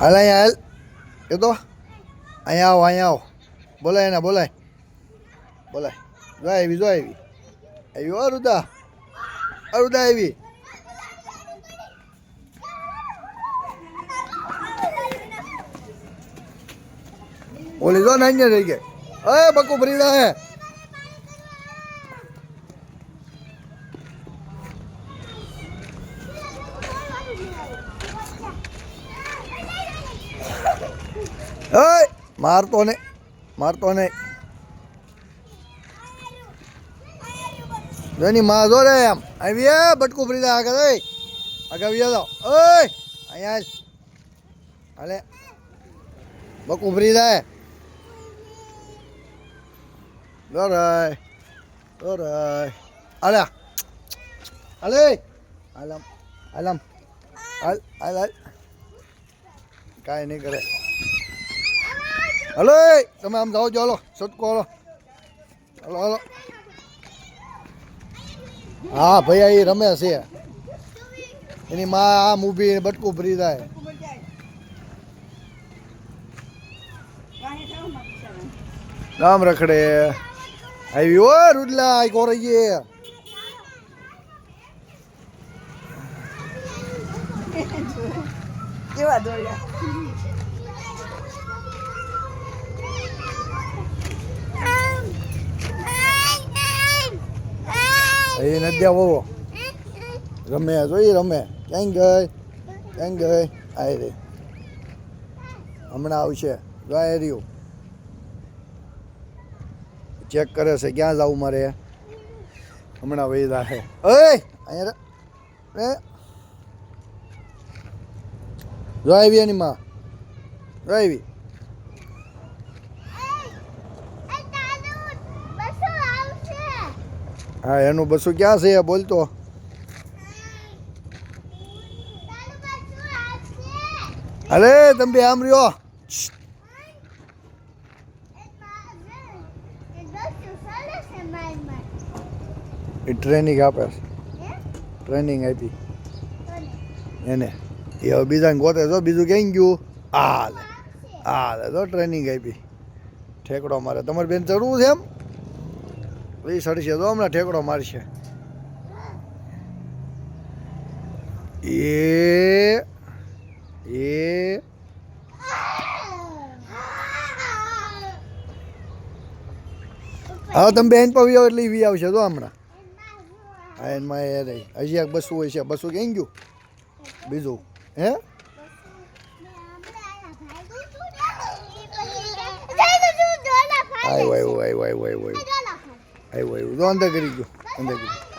હાલ અહીંયા હાલ. એ તો? અહીંયા આવો અહીંયા આવો. બોલાય એને, બોલાય. બોલાય. જો આવી જો આવી. આવી હો, અરુદા. અરુદા આવી. ઓલી જો ને અહીંયા રહી ગઈ. અરે, બકુ ભરી હે ઓય, મારતો ને મારતો ને જોની માં જો રે એમ. આવી બટકું ફરી દા આગળ, ઓય. આગળ આવી જાઓ ઓય, અહીંયા. હાલે. બકું ફરી દે. દોરાય દોરાય હાલ હાલ. કાંઈ નહીં કરે. હલો તમે આમ જાઓ ચાલો સટકો હલો. Hello hello. હા, ભાઈ એ રમે છે. એની માં આમ ઊભી બટકું ભરી જાય. રામ રખડે. આવી ઓ રૂડલા આઈ કોરઈએ કેવા દોડ્યા? એ નદ્યા વોવો રમે જોઈ, રમે. ક્યાં ગઈ? ક્યાં ગઈ? આ રે. હમણાં આવશે. ગાય રહ્યું. ચેક કરે છે, ક્યાં જવું મારે? હમણાં વહી રાખે ઓય! અહીંયા જો આવી એની માં. જો આવી હા, એનું બસું ક્યાં છે બોલતો અરે તમે આમ રહ્યો. એ ટ્રેનિંગ આપે ટ્રેનિંગ આપી. એને. એ હવે બીજાને ગોતે જો બીજું ક્યાંય ગયું? આ લે તો ટ્રેનિંગ આપી. ઠેકડો મારે. તમારે બેન ચડવું છે એમ? એ સડશે તો હમણાં ઠેકડો મારશે. એ એ હા તમે બેન પવી આવો એટલે વી આવશે તો હમણાં. હા એનમાં એ રહી. હજી એક બસું હોય છે. બસું ક્યાં ગયું? બીજું. હે આવ્યું આવ્યું આવ્યું આવ્યું આવ્યું આવ્યું આવ્યું જો અંદર કરી ગયું. અંદર કરી